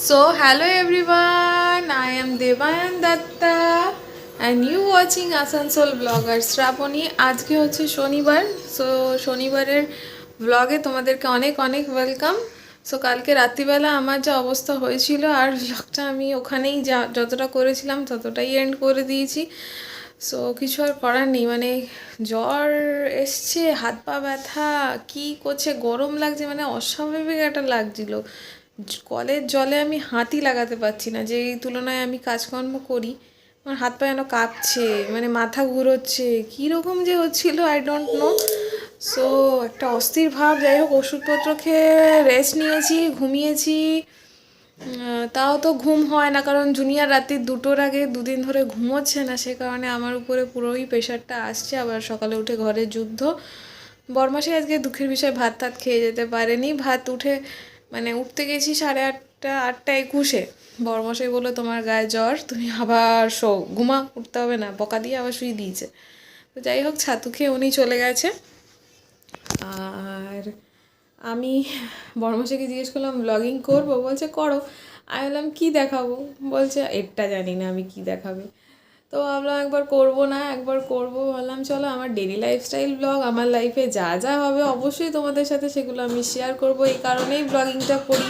So, hello everyone, I am Devayan Datta and you watching Asansol blogger Shrabani আজকে হচ্ছে শনিবার। So শনিবারের ব্লগে তোমাদেরকে অনেক অনেক ওয়েলকাম সো কালকে রাত্রিবেলা আমার যা অবস্থা হয়েছিল আর ব্লগটা আমি ওখানেই যা যতটা করেছিলাম ততটাই এন্ড করে দিয়েছি। সো কিছু আর করার নেই। মানে জ্বর এসছে হাত পা ব্যথা কি করছে গরম লাগছে মানে অস্বাভাবিক একটা লাগছিল। কলের জলে আমি হাতই লাগাতে পারছি না, যে এই তুলনায় আমি কাজকর্ম করি, আমার হাত পা যেন কাঁপছে মানে মাথা ঘুরোচ্ছে, কীরকম যে হচ্ছিল আই ডোন্ট নো সো একটা অস্থির ভাব, যাই হোক, ওষুধপত্র খেয়ে রেস্ট নিয়েছি, ঘুমিয়েছি। তাও তো ঘুম হয় না, কারণ জুনিয়র রাত্রি দুটোর আগে দুদিন ধরে ঘুমোচ্ছে না, সে কারণে আমার উপরে পুরোই প্রেশারটা আসছে। আবার সকালে উঠে ঘরে যুদ্ধ। বরমাসে আজকে দুঃখের বিষয় ভাত টাত খেয়ে যেতে পারেনি। ভাত উঠে মানে উঠতে গেছি সাড়ে আটটা আটটা একুশে। বরমশাই বলল, তোমার গায়ে জ্বর, তুমি আবার শো ঘুমা উঠতে হবে না, বকা দিয়ে আবার শুয়ে দিয়েছে। তো যাই হোক, ছাতু খেয়ে উনি চলে গেছে। আর আমি বর্মশাকে জিজ্ঞেস করলাম, ব্লগিং করব? বলছে, করো। আমি বললাম, কী দেখাবো? বলছে এটা জানি না, আমি কি দেখাবে? তো ভাবলাম একবার করব না, একবার করব। বললাম, চলো আমার ডেলি লাইফস্টাইল ব্লগ আমার লাইফে যা যা হবে অবশ্যই তোমাদের সাথে সেগুলো আমি শেয়ার করব। এই কারণেই ব্লগিংটা করি।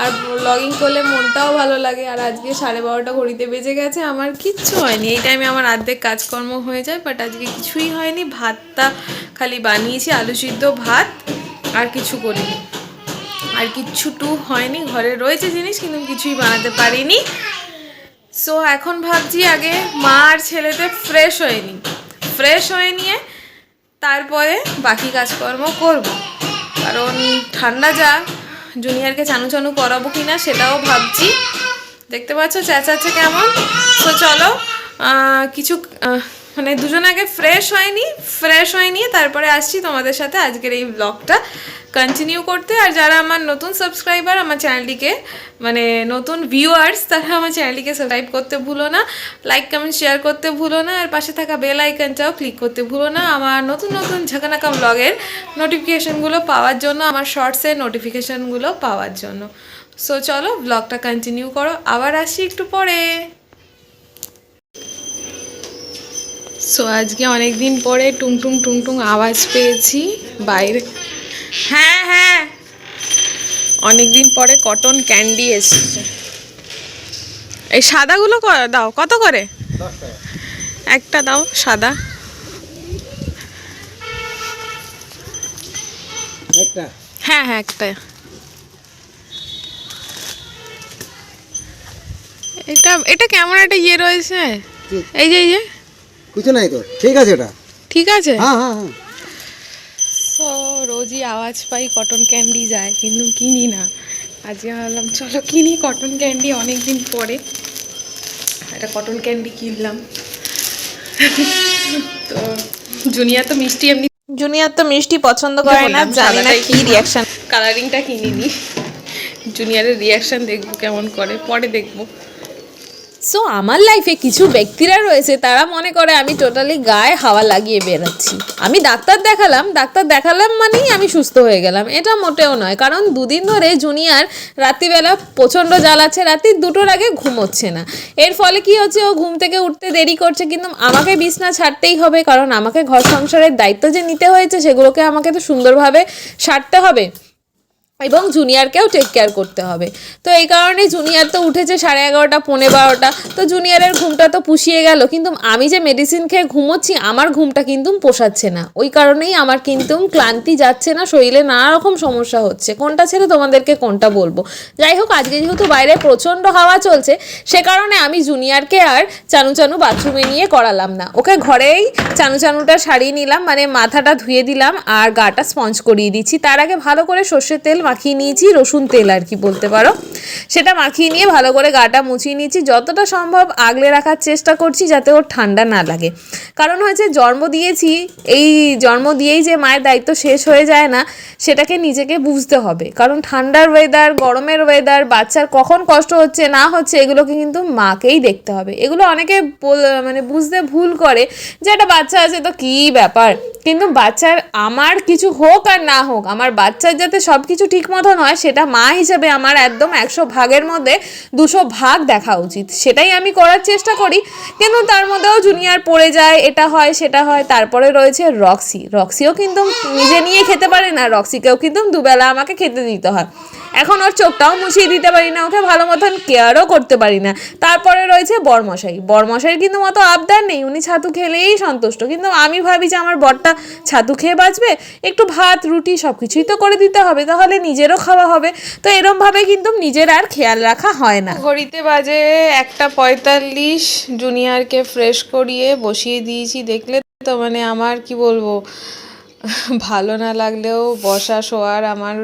আর ব্লগিং করলে মনটাও ভালো লাগে। আর আজকে সাড়ে বারোটা ঘড়িতে বেজে গেছে, আমার কিচ্ছু হয়নি। এই টাইমে আমার অর্ধেক কাজকর্ম হয়ে যায় বাট আজকে কিছুই হয়নি। ভাতটা খালি বানিয়েছি, আলু সিদ্ধ ভাত, আর কিছু করিনি। আর কিচ্ছুটু হয়নি, ঘরে রয়েছে জিনিস, কিন্তু কিছুই বানাতে পারিনি। সো এখন ভাবছি আগে মা আর ছেলেতে ফ্রেশ হয়ে নিই। ফ্রেশ হয়ে নিয়ে তারপরে বাকি কাজকর্ম করব। কারণ ঠান্ডা যা, জুনিয়রকে চানু চানু করাবো কি না সেটাও ভাবছি। দেখতে পাচ্ছ চেঁচাচ্ছে কেমন? তো চলো কিছু মানে দুজন আগে ফ্রেশ হয়নি ফ্রেশ হয়ে নিয়ে তারপরে আসছি তোমাদের সাথে আজকের এই ব্লগটা কন্টিনিউ করতে, আর যারা আমার নতুন সাবস্ক্রাইবার আমার চ্যানেলটিকে মানে নতুন ভিউয়ার্স তারা আমার চ্যানেলটিকে সাবস্ক্রাইব করতে ভুলো না লাইক কমেন্ট শেয়ার করতে ভুলো না, আর পাশে থাকা বেল আইকনটাও ক্লিক করতে ভুলো না। আমার নতুন নতুন ঝাঁকানাকা ব্লগের নোটিফিকেশনগুলো পাওয়ার জন্য, আমার শর্টসের নোটিফিকেশানগুলো পাওয়ার জন্য। সো চলো ব্লগটা কন্টিনিউ করো। আবার আসি একটু পরে। সো আজকে অনেক দিন পরে টুংটুং টুংটুং আওয়াজ পেয়েছি, বাইরে হ্যাঁ হ্যাঁ। অনেক দিন পরে কটন ক্যান্ডি এসছে। এই সাদাগুলো দাও কত করে? একটা দাও সাদা। হ্যাঁ হ্যাঁ একটা। এটা এটা কেমন একটা ইয়ে রয়েছে? এই যে এই যে। কিছু নাই তো। ঠিক আছে ওটা ঠিক আছে? হ্যাঁ হ্যাঁ হ্যাঁ। রোজই আওয়াজ পাই কটন ক্যান্ডি যায় কিন্তু কিনি না। আজকে ভাবলাম চলো কিনি কটন ক্যান্ডি অনেক দিন পরে। একটা কটন ক্যান্ডি কিনলাম। তো জুনিয়া তো মিষ্টি এমনি জুনিয়র তো মিষ্টি পছন্দ করে না জানি না কি রিয়াকশন কালারিংটা কিনিনি। জুনিয়রের রিয়াকশন দেখব কেমন করে পরে দেখব। সো আমার লাইফে কিছু ব্যক্তিরা রয়েছে, তারা মনে করে আমি টোটালি গায়ে হাওয়া লাগিয়ে বেরোচ্ছি। আমি ডাক্তার দেখালাম ডাক্তার দেখালাম মানেই আমি সুস্থ হয়ে গেলাম। এটা মোটেও নয়, কারণ দুদিন ধরে জুনিয়র রাত্রিবেলা প্রচণ্ড জ্বালাচ্ছে রাত্রি দুটোর আগে ঘুমোচ্ছে না। এর ফলে কি হচ্ছে, ও ঘুম থেকে উঠতে দেরি করছে, কিন্তু আমাকে বিছনা ছাড়তেই হবে, কারণ আমাকে ঘর সংসারের দায়িত্ব যে নিতে হয়েছে, সেগুলোকে আমাকে তো সুন্দরভাবে সারতে হবে। এবং জুনিয়রকেও টেক কেয়ার করতে হবে। তো এই কারণে জুনিয়র তো উঠেছে সাড়ে এগারোটা, পৌনে বারোটা। তো জুনিয়রের ঘুমটা তো পুষিয়ে গেল। কিন্তু আমি যে মেডিসিন খেয়ে ঘুমোচ্ছি, আমার ঘুমটা কিন্তু পোষাচ্ছে না। ওই কারণেই আমার কিন্তু ক্লান্তি যাচ্ছে না, শরীরে নানা রকম সমস্যা হচ্ছে। কোনটা ছেড়ে তোমাদেরকে কোনটা বলব? যাই হোক, আজকে যেহেতু বাইরে প্রচণ্ড হাওয়া চলছে, সে কারণে আমি জুনিয়রকে আর চানু চানু বাথরুমে নিয়ে করালাম না। ওকে ঘরেই চানু চানুটা সারিয়ে নিলাম মানে মাথাটা ধুয়ে দিলাম আর গাটা স্পঞ্জ করিয়ে দিচ্ছি। তার আগে ভালো করে সর্ষের তেল মাখিয়ে নিয়েছি, রসুন তেল আর কি বলতে পারো। সেটা মাখিয়ে নিয়ে ভালো করে গাটা মুছিয়ে নিয়েছি। যতটা সম্ভব আগলে রাখার চেষ্টা করছি যাতে ওর ঠান্ডা না লাগে। কারণ হয়েছে, জন্ম দিয়েছি, এই জন্ম দিয়েই যে মায়ের দায়িত্ব শেষ হয়ে যায় না, সেটাকে নিজেকে বুঝতে হবে। কারণ ঠান্ডার ওয়েদার গরমের ওয়েদার বাচ্চার কখন কষ্ট হচ্ছে, না হচ্ছে, এগুলোকে কিন্তু মাকেই দেখতে হবে। এগুলো অনেকে মানে বুঝতে ভুল করে যে একটা বাচ্চা আছে তো কী ব্যাপার? কিন্তু বাচ্চার আমার কিছু হোক আর না হোক, আমার বাচ্চার যাতে সব কিছু ঠিক মতন নয়, সেটা মা হিসেবে আমার একদম একশো ভাগের মধ্যে দুশো ভাগ দেখা উচিত। সেটাই আমি করার চেষ্টা করি, কিন্তু তার মধ্যেও জুনিয়র পড়ে যায়, এটা হয়, সেটা হয়, তারপরে রয়েছে রক্সি। রক্সিও কিন্তু নিজে নিয়ে খেতে পারে না, রক্সিকেও কিন্তু দুবেলা আমাকে খেতে দিতে হয়। এখন ওর চোখটাও মুছিয়ে দিতে পারি না, ওকে ভালো মতন কেয়ারও করতে পারি না। তারপরে রয়েছে বরমশাই। বরমশাইয়ের কিন্তু মতো আবদার নেই, উনি ছাতু খেলেই সন্তুষ্ট। কিন্তু আমি ভাবি যে আমার বরটা ছাতু খেয়ে বাঁচবে, একটু ভাত, রুটি সব কিছুই তো করে দিতে হবে, তাহলে নিজেরও খাওয়া হবে। তো এরমভাবে কিন্তু নিজের আর খেয়াল রাখা হয় না। ঘড়িতে বাজে একটা পঁয়তাল্লিশ, জুনিয়রকে ফ্রেশ করিয়ে বসিয়ে দিয়েছি। দেখলে তো মানে আমার কি বলব, ভালো না লাগলেও বসা, শোয়ার আমার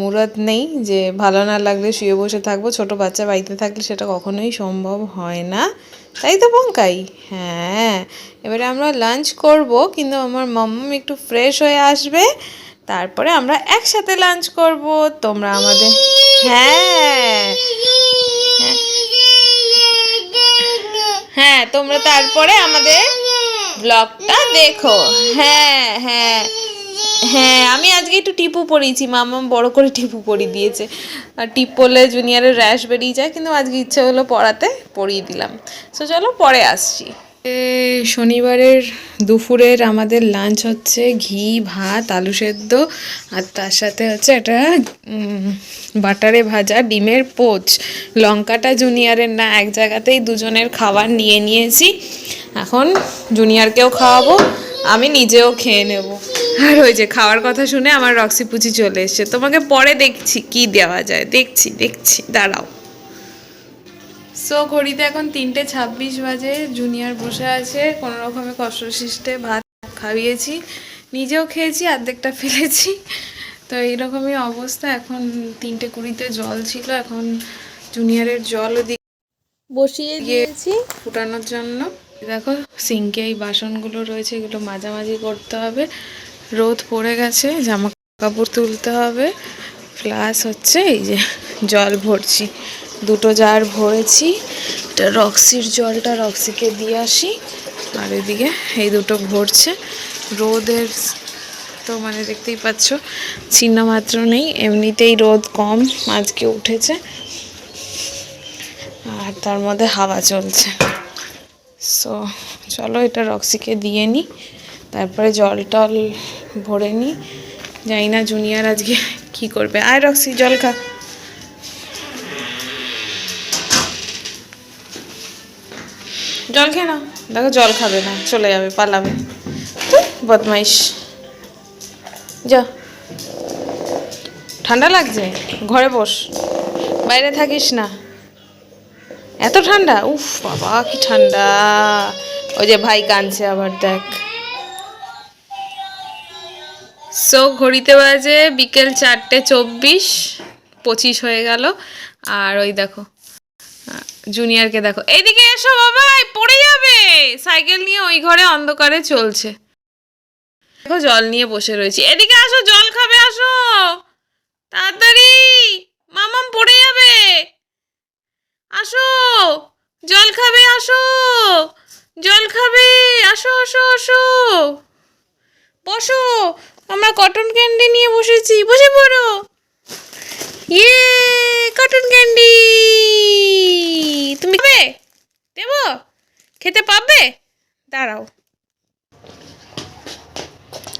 মুরত নেই যে ভালো না লাগলে শুয়ে বসে থাকব, ছোট বাচ্চা বাড়িতে থাকলে সেটা কখনোই সম্ভব হয় না। তাই তো পঙ্কাই। হ্যাঁ এবারে আমরা লাঞ্চ করব, কিন্তু আমার মাম্মাম একটু ফ্রেশ হয়ে আসবে। তারপরে আমরা একসাথে লাঞ্চ করব। তোমরা আমাদের হ্যাঁ। হ্যাঁ তোমরা তারপরে আমাদের ব্লগটা দেখো। হ্যাঁ হ্যাঁ। হ্যাঁ আমি আজকে একটু টিপু পরিয়েছি। মামা বড় করে টিপু পরিয়ে দিয়েছে। আর টিপ পরলে জুনিয়রের র্যাশ বেরিয়ে যায়, কিন্তু আজকে ইচ্ছে হলো পড়াতে পরিয়ে দিলাম। সো চলো পরে আসছি। শনিবারের দুপুরের আমাদের লাঞ্চ হচ্ছে ঘি, ভাত, আলু সেদ্ধ, আর তার সাথে হচ্ছে একটা বাটারে ভাজা, ডিমের পোচ। লঙ্কাটা জুনিয়রের না, এক জায়গাতেই দুজনের খাবার নিয়ে নিয়েছি। এখন জুনিয়রকেও খাওয়াবো, আমি নিজেও খেয়ে নেব। আর ওই যে খাওয়ার কথা শুনে আমার রক্সি পুচি চলে এসছে। তোমাকে পরে দেখছি কি দেওয়া যায়। দেখছি দেখছি দাঁড়াও। সো ঘড়িতে এখন তিনটে ছাব্বিশ বাজে জুনিয়র বসে আছে কোনো রকমে কষ্ট সৃষ্টে ভাত খাইয়েছি নিজেও খেয়েছি অর্ধেকটা ফেলেছি। তো এইরকমই অবস্থা এখন তিনটে কুড়িতে জল ছিল এখন জুনিয়রের জল ওদিকে বসিয়ে দিয়েছি। ফুটানোর জন্য। দেখো সিঙ্কে এই বাসনগুলো রয়েছে এগুলো মাঝামাঝি করতে হবে। রোদ পড়ে গেছে জামা কাপড় তুলতে হবে। প্লাস হচ্ছে এই যে জল ভরছি। দুটো জার ভরেছি এটা রক্সির জলটা রক্সিকে দিয়ে আসি। আর এদিকে এই দুটো ভরছে। রোদের তো মানে দেখতেই পাচ্ছ, চিহ্ন মাত্র নেই। এমনিতেই রোদ কম, আজকে উঠেছে। আর তার মধ্যে হাওয়া চলছে। সো চলো এটা রক্সিকে দিয়ে নিই তারপরে জল টল ভরে নিই জানি না জুনিয়র আজকে কি করবে। আয় রক্সি, জল খা। জল খেয়ে না দেখো জল খাবে না, চলে যাবে, পালাবে। বদমাইশ। যা। ঠান্ডা লাগছে? ঘরে বস। বাইরে থাকিস না। এত ঠান্ডা? উফ, বাবা, কি ঠান্ডা। ওই যে ভাই কাঁদছে আবার, দেখ। সো ঘড়িতে বাজে বিকেল চারটে চব্বিশ, পঁচিশ হয়ে গেল। আর ওই দেখো জুনিয়রকে দেখো। এইদিকে এসো বাবা, এই পড়ে যাবে। সাইকেল নিয়ে ওই ঘরে অন্ধকারে চলছে। দেখো, জল নিয়ে বসে রয়েছি। এদিকে আসো, জল খাবে, আসো। তাড়াতাড়ি। মামাম, পড়ে যাবে। আসো। জল খাবে, আসো। জল খাবে। আসো আসো আসো। বসো। আমরা কটন ক্যান্ডি নিয়ে বসেছি, বসে পড়ো। ইয়ে কটন ক্যান্ডি তুমি খাবে? দেব? খেতে পাবে? দাঁড়াও।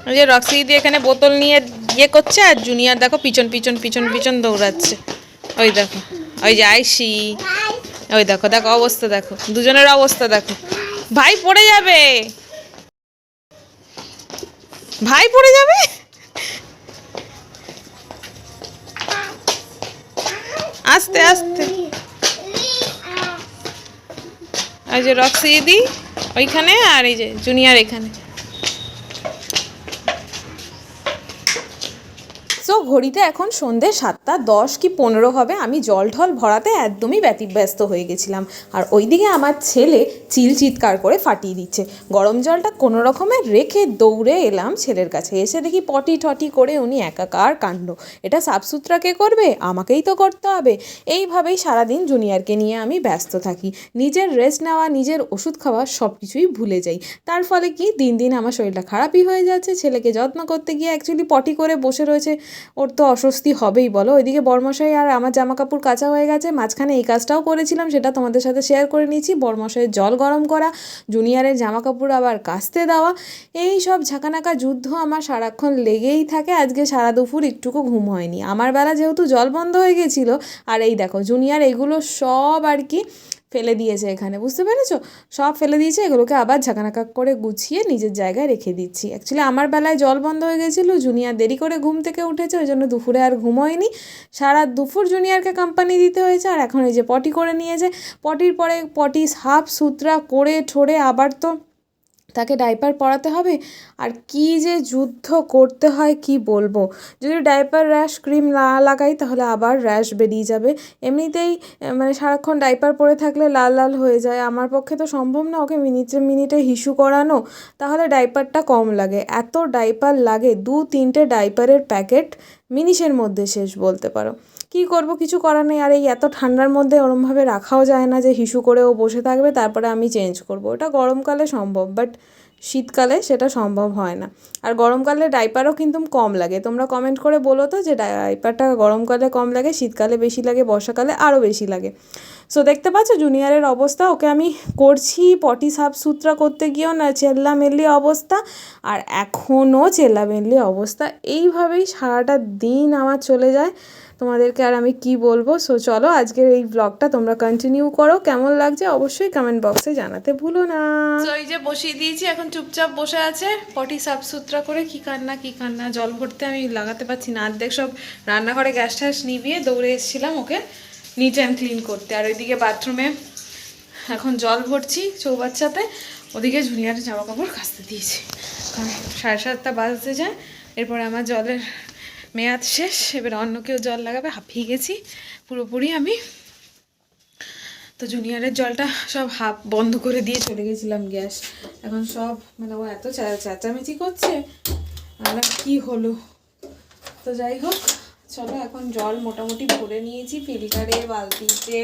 ওই যে রক্সি দিদি এখানে বোতল নিয়ে ইয়ে করছে, আর জুনিয়র দেখো পিছন পিছন পিছন পিছন দৌড়াচ্ছে। ওই দেখো, ওই যে আইসি। ওই দেখো দেখো অবস্থা দেখো, দুজনের অবস্থা দেখো। ভাই পড়ে যাবে। ভাই পড়ে যাবে? আস্তে আস্তে। ওই যে রক্সি দিদি, ওইখানে আর এই যে জুনিয়ার এখানে। ঘড়িতে এখন সন্ধে সাতটা, দশ কি পনেরো হবে, আমি জল ঢল ভরাতে একদমই ব্যতিব্যস্ত হয়ে গেছিলাম। আর ওইদিকে আমার ছেলে চিল চিৎকার করে ফাটিয়ে দিচ্ছে। গরম জলটা কোনো রকমে রেখে দৌড়ে এলাম ছেলের কাছে। এসে দেখি পটি টটি করে উনি একাকার কাণ্ড। এটা সাফসুতরা কে করবে? আমাকেই তো করতে হবে। এইভাবেই সারাদিন জুনিয়রকে নিয়ে আমি ব্যস্ত থাকি। নিজের রেস্ট নেওয়া, নিজের ওষুধ খাওয়া সব কিছুই ভুলে যাই। তার ফলে কি? দিন দিন আমার শরীরটা খারাপই হয়ে যাচ্ছে। ছেলেকে যত্ন করতে গিয়ে অ্যাকচুয়ালি পটি করে বসে রয়েছে। ওর তো অস্বস্তি হবেই, বলো। ওইদিকে বরমশাই আর আমার জামা কাপড় কাচা হয়ে গেছে, মাঝখানে এই কাজটাও করেছিলাম, সেটা তোমাদের সাথে শেয়ার করে নিয়েছি। বরমশাইয়ের জল গরম করা, জুনিয়রের জামা কাপড় আবার কাচতে দেওয়া, এই সব ঝাঁকানাকা যুদ্ধ আমার সারাক্ষণ লেগেই থাকে। আজকে সারা দুপুর একটুকু ঘুম হয়নি। আমার বেলা যেহেতু জল বন্ধ হয়ে গেছিল, আর এই দেখো, জুনিয়র এগুলো সব আর কি ফেলে দিয়েছে এখানে, বুঝতে পেরেছ? সব ফেলে দিয়েছে, এগুলোকে আবার ঝাঁকানাকা করে গুছিয়ে নিজের জায়গায় রেখে দিচ্ছি। অ্যাকচুয়ালি আমার বেলায় জল বন্ধ হয়ে গেছিল, জুনিয়ার দেরি করে ঘুম থেকে উঠেছে, ওই জন্য দুপুরে আর ঘুম হয়নি সারা দুপুর জুনিয়রকে কোম্পানি দিতে হয়েছে, আর এখন এই যে পটি করে নিয়েছে, পটির পরে পটি সাফ সুতরা করে ঠোরে আবার তো তাকে ডাইপার পরাতে হবে? আর কি যে যুদ্ধ করতে হয় কি বলব? যদি ডাইপার র্যাশ ক্রিম না লাগাই, তাহলে আবার র্যাশ বেরিয়ে যাবে। এমনিতেই মানে সারাক্ষণ ডাইপার পরে থাকলে লাল লাল হয়ে যায়। আমার পক্ষে তো সম্ভব না ওকে মিনিটে মিনিটে হিসু করানো। তাহলে ডাইপারটা কম লাগে। এত ডাইপার লাগে, দু তিনটে ডাইপারের প্যাকেট মিনিশের মধ্যে শেষ বলতে পারো। কি করব কিছু করার নেই। আর এই এত ঠান্ডার মধ্যে ওরমভাবে রাখাও যায় না যে হিসু করে ও বসে থাকবে, তারপরে আমি চেঞ্জ করব। ওটা গরমকালে সম্ভব বাট শীতকালে সেটা সম্ভব হয় না। আর গরমকালে ডাইপারও কিন্তু কম লাগে। তোমরা কমেন্ট করে বলো তো যে ডাইপারটা গরমকালে কম লাগে, শীতকালে বেশি লাগে, বর্ষাকালে আরও বেশি লাগে। সো দেখতে পাচ্ছ জুনিয়রের অবস্থা, ওকে আমি করছি পটি সাফ সুতরা করতে গিয়েও না চেল্লা চেল্লামেল্লি অবস্থা। আর এখনও চেল্লা চেল্লামেল্লি অবস্থা। এইভাবেই সারাটা দিন আমার চলে যায়। তোমাদেরকে আর আমি কি বলব? সো চলো আজকের এই ব্লগটা তোমরা কন্টিনিউ করো। কেমন লাগছে অবশ্যই কমেন্ট বক্সে জানাতে ভুলো না। এই যে বসিয়ে দিয়েছি, এখন চুপচাপ বসে আছে। পটি সাফ সুতরা করে কি কান্না কি কান্না? জল ভরতে আমি লাগাতে পারছি না। অর্ধেক সব রান্নাঘরে গ্যাস ট্যাস নিভিয়ে দৌড়ে এসেছিলাম ওকে নিট অ্যান্ড ক্লিন করতে। আর ওইদিকে বাথরুমে এখন জল ভরছি চৌবাচ্চাতে। ওদিকে জুনিয়র জামা কাপড় কাচতে দিয়েছি। কারণ সাড়ে সাতটা বাজতে যায়। এরপরে আমার জলের মেয়াদ শেষ, এবার অন্য কেউ জল লাগাবে, হাঁপিয়ে গেছি, পুরোপুরি আমি। তো জুনিয়রের জলটা সব হাফ বন্ধ করে দিয়ে চলে গেছিলাম গ্যাস। এখন সব মানে ও এত চেঁচামেচি করছে, আর কি হলো? তো যাই হোক, চলো এখন জল মোটামুটি ভরে নিয়েছি ফিল্টারে বালতিতে,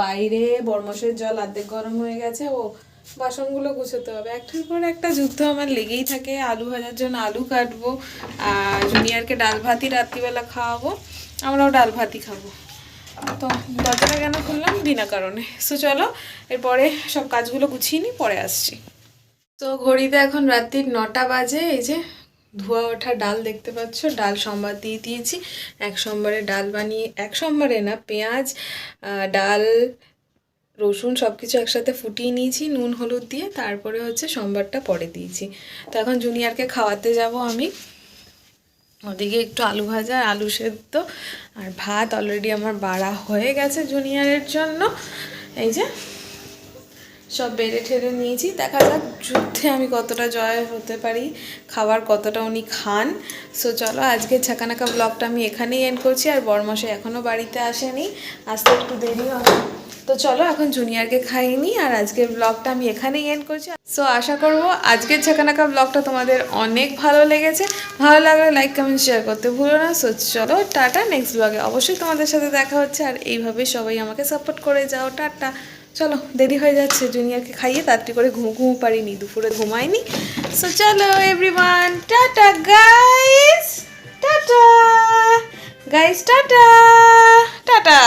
বাইরে বরমসের জল আর্ধেক গরম হয়ে গেছে, ও বাসনগুলো গুছোতে হবে। একটার পর একটা যুদ্ধ আমার লেগেই থাকে। আলু ভাজার জন্য আলু কাটবো, আর জুনিয়রকে ডাল ভাতই রাত্রিবেলা খাওয়াবো, আমরাও ডাল ভাতই খাব। তো দরজাটা কেন খুললাম? বিনা কারণে। সো চলো, এরপরে সব কাজগুলো গুছিয়ে নিই, পরে আসছি। তো ঘড়িতে এখন রাত্রির নটা বাজে, এই যে ধোয়া ওঠা ডাল দেখতে পাচ্ছ। ডাল সম্বার দিয়ে দিয়েছি। এক সোমবারে ডাল বানিয়ে, এক সোমবারে না, পেঁয়াজ ডাল রসুন সব কিছু একসাথে ফুটিয়ে নিয়েছি, নুন, হলুদ দিয়ে, তারপরে হচ্ছে সোমবারটা পরে দিয়েছি। তো এখন জুনিয়রকে খাওয়াতে যাব আমি। ওদিকে একটু আলু ভাজা আলু সেদ্ধ। আর ভাত অলরেডি আমার বাড়া হয়ে গেছে জুনিয়রের জন্য। এই যে, সব বেড়ে ঠেড়ে নিয়েছি। দেখা যাক যুদ্ধে আমি কতটা জয় হতে পারি, খাবার কতটা উনি খান। সো চলো আজকে ছাকানাকা ব্লগটা আমি এখানেই এন্ড করছি। আর বরমশাই এখনও বাড়িতে আসেনি। আসতে একটু দেরি হবে। তো চলো এখন জুনিয়রকে খাইনি আর আজকের ব্লগটা আমি এখানেই এন্ড করছি। সো আশা করব আজকের ছাকানাকা ব্লগটা তোমাদের অনেক ভালো লেগেছে। ভালো লাগলে লাইক কমেন্ট শেয়ার করতে ভুলো না। সো চলো টাটা নেক্সট ব্লগে অবশ্যই তোমাদের সাথে দেখা হচ্ছে। আর এইভাবে সবাই আমাকে সাপোর্ট করে যাও। টাটা। চলো, দেরি হয়ে যাচ্ছে। জুনিয়রকে খাইয়ে তাড়াতাড়ি করে ঘুম ঘুম পারিনি দুপুরে ঘুমাইনি। সো চলো everyone tata guys tata! Guys tata! Tata!